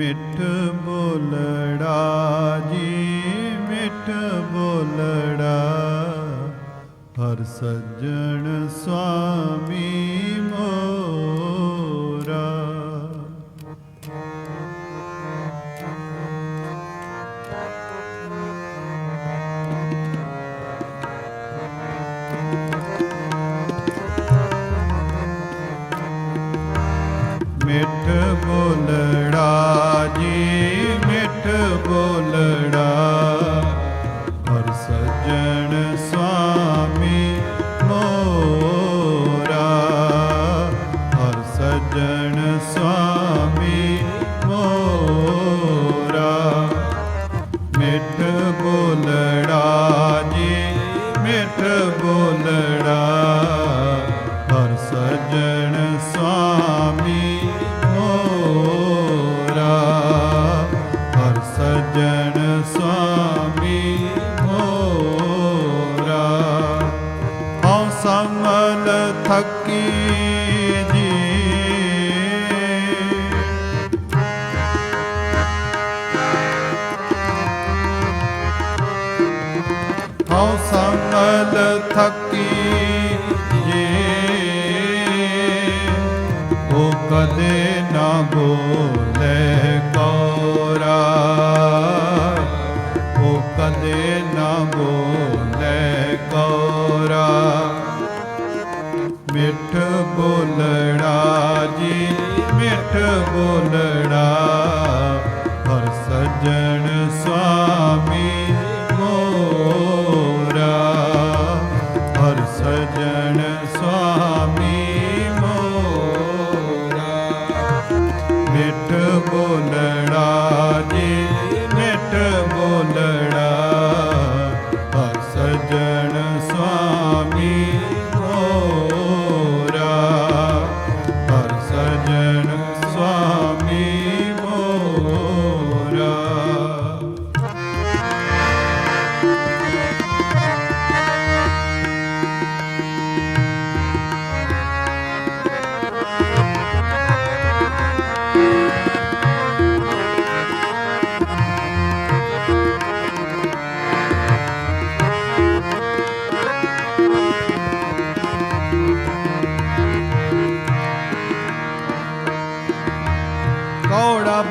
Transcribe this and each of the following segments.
ਮਿੱਠ ਬੋਲੜਾ ਜੀ ਮਿੱਠ ਬੋਲੜਾ। ਹਰ ਸੱਜਣ ਸੁਆਮੀ ਮੋਰਾ। ਮਿੱਠ ਬੋਲੜਾ ਜੀ ਮਿੱਠ ਬੋਲੜਾ ਹਰ ਸਜਣ ਸੁਆਮੀ ਮੋਰਾ। ਹਰ ਸੱਜਣ ਸੁਆਮੀ ਮੋਰਾ। ਮਿੱਠ ਬੋਲੜਾ ਜੀ, ਮਿੱਠ ਬੋਲੜਾ ਹਰ ਸੱਜਣ ਸੁਆਮੀ ਉਹ ਕਦੇ ਨਾ ਬੋਲੇ ਕੌਰਾ। ਉਹ ਕਦੇ ਨਾ ਬੋਲੇ ਕੌਰਾ। ਮਿੱਠ ਬੋਲੜਾ ਜੀ, ਮਿੱਠ ਬੋਲੜਾ ਹਰ ਸੱਜਣ ਸੁਆਮੀ ਮਿੱਠ ਬੋਲੜਾ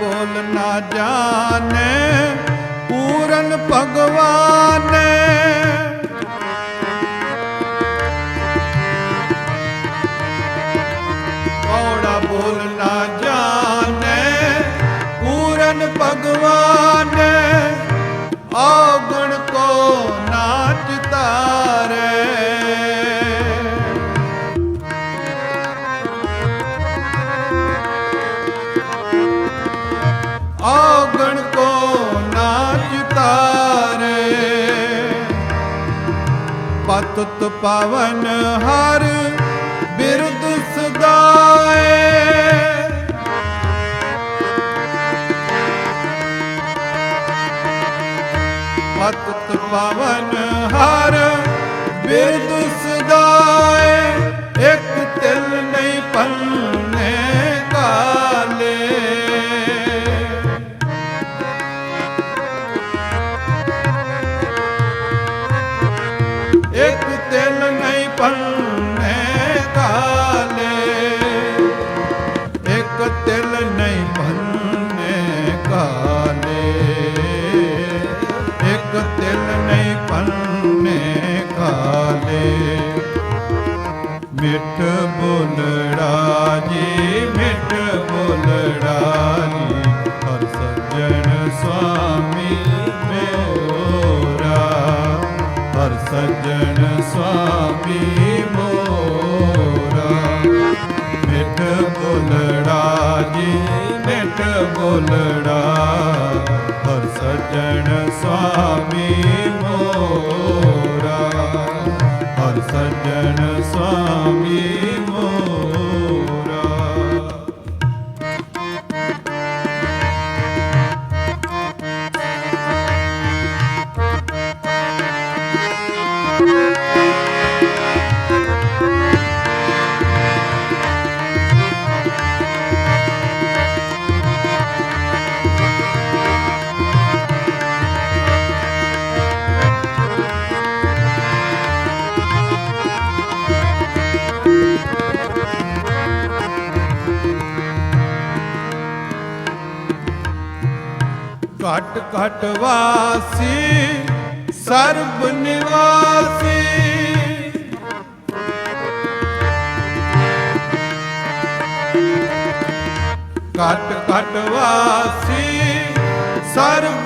ਕੌੜਾ ਬੋਲ ਨਾ ਜਾਣੇ ਪੂਰਨ ਭਗਵਾਨ। ਕੌੜਾ ਬੋਲ ਨਾ ਜਾਣੇ ਪੂਰਨ ਭਗਵਾਨ। ਔਗਣ ਪਤਤ ਪਵਨ ਹਰ ਬਿਰਦ ਸਦਾਏ। ਪਤਤ ਪਵਨ ਹਰ ਬਿਰਦ ਸੱਜਣ ਸੁਆਮੀ ਮੋਰਾ। ਮਿੱਠ ਬੋਲੜਾ ਜੀ, ਮਿੱਠ ਬੋਲੜਾ। ਹਰ ਸੱਜਣ ਸੁਆਮੀ ਮੋਰਾ। ਹਰ ਸੱਜਣ ਸੁਆਮੀ ਘਟ ਘਟ ਵਾਸੀ ਸਰਬ ਨਿਵਾਸੀ। ਘਟ ਘਟ ਵਾਸੀ ਸਰਬ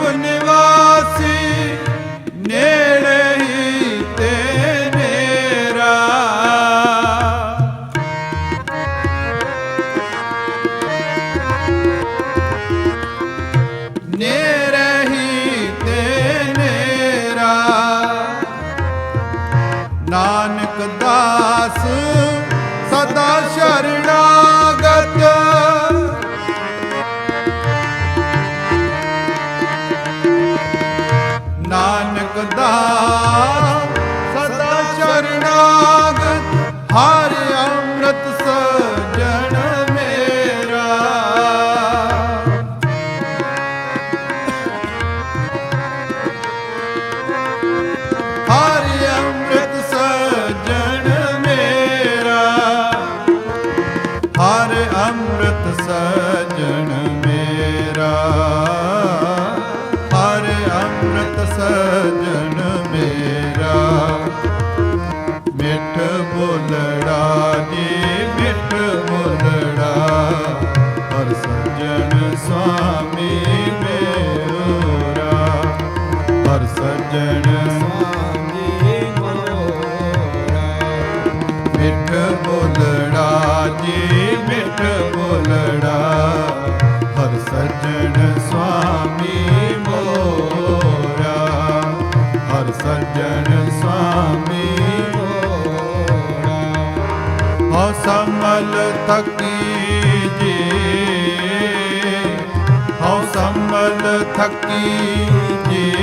ਨਾਨਕ ਦਾਸ ਸਦਾ ਸ਼ਰਣਾਗਤ ਮਿੱਠ ਬੋਲੜਾ ਜੀ ਮਿੱਠ ਬੋਲੜਾ ਹਰ ਸੱਜਣ ਸੁਆਮੀ ਮੋਰਾ। ਹਰ ਸੱਜਣ ਸੁਆਮੀ ਮੋਰਾ। ਹਉ ਸਮਲ ਥਕੀ ਜੀ। ਹਉ ਸੰਭਲ ਥਕੀ ਜੀ।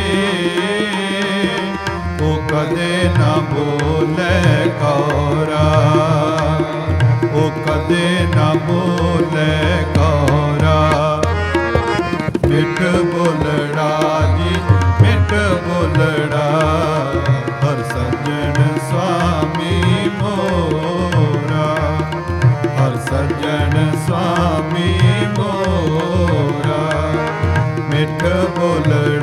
ਕਦੇ ਨਾ ਬੋਲੇ ਕੌਰਾ। ਉਹ ਕਦੇ ਨਾ ਬੋਲੇ ਕੌਰਾ। ਮਿੱਠ ਬੋਲੜਾ ਜੀ, ਮਿੱਠ ਬੋਲੜਾ ਹਰ ਸੱਜਣ ਸੁਆਮੀ ਮੋਰਾ। ਹਰ ਸੱਜਣ ਸੁਆਮੀ ਮੋਰਾ। ਮਿੱਠ ਬੋਲੜਾ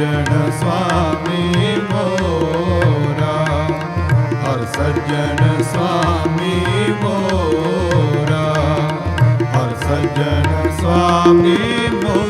ਸੱਜਣ ਸੁਆਮੀ ਮੋਰਾ ਹਰ ਸੱਜਣ ਸੁਆਮੀ ਮੋਰਾ ਹਰ ਸੱਜਣ ਸੁਆਮੀ ਮੋਰਾ।